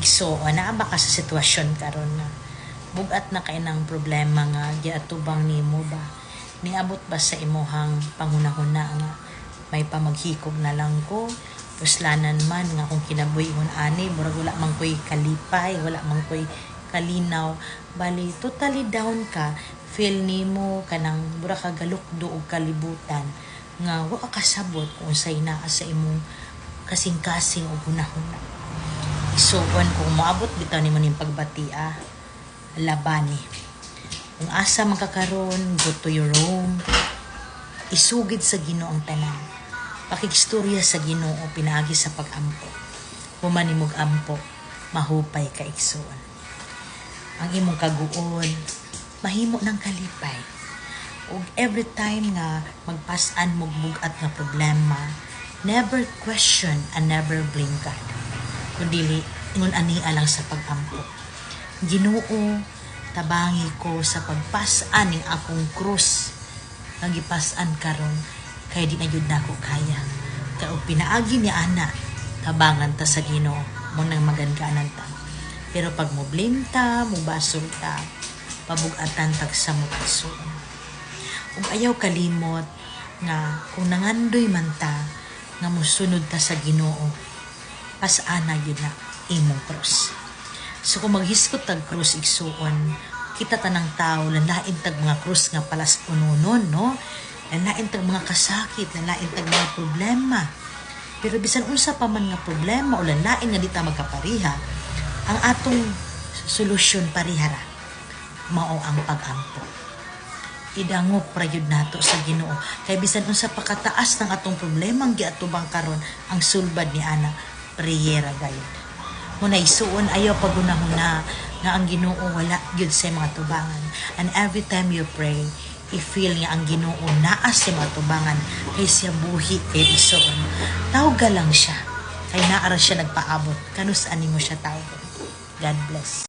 igsuon naa ba ka sa sitwasyon karon na bugat na kay ng problema nga giatubang nimo ba? Niabot ba sa imuhang pangunahuna nga may pamaghikog na lang ko? Puslanan man nga kung kinabuhi ingon ani murag wala man koy kalipay wala man koy kalinaw. Bali totally down ka feel nimo kanang mura ka galukdo og kalibutan nga wa ka kasabot kung unsay naa sa imong kasing-kasing o hunahuna isuon kung moabot bitaw nimo ning pagbatia labani. Kung asa magkakaroon go to your room. Isugid sa Ginoo ang tanan pakigstorya sa Ginoo pinaagi sa pag-ampo. Human nimog ampo mahupay ka igsoon ang imong kaguon mahimo ng kalipay. Ug every time nga magpas-an mo bugat nga problema never question and never blame God kundi ingon ani alang sa pag-ampo Ginoo tabangi ko sa pagpas-an ning akong krus. Nga gipas-an karon kay di na gyud nako kaya. Kay og pinaagi ni ana tabangan ta sa Ginoo mo nang magangganan ta. Pero pag mo blame ta pabugatan tag sa mo kasoon ug ayaw kalimot nga kung nangandoy man ta nga mosunod ta sa Ginoo pasana gyud na imong krus so kung maghiskot tag krus igsuon kita tanang tao lalain tag mga krus nga palas pununon no? Lalain tag mga kasakit lalain tag mga problema. Pero bisan unsa pa man nga problema o lalain nga di ta magkapariha ang atong solusyon parihara mao ang pag-ampo. Idangop ra nato sa Ginoo. Kay bisan unsa pa kataas ng atong problema ang giatubang karon ang sulbad ni ana preyera gayud muna isuon ayaw pagunahuna nga ang Ginoo wala gyud sa mga tubangan. And every time you pray i-feel nga ang Ginoo naa sa mga tubangan kay siya buhi kay isuon. Tawga lang siya. Kay naa ra siya nagpaabot. Kanus ani mo siya tawgon God bless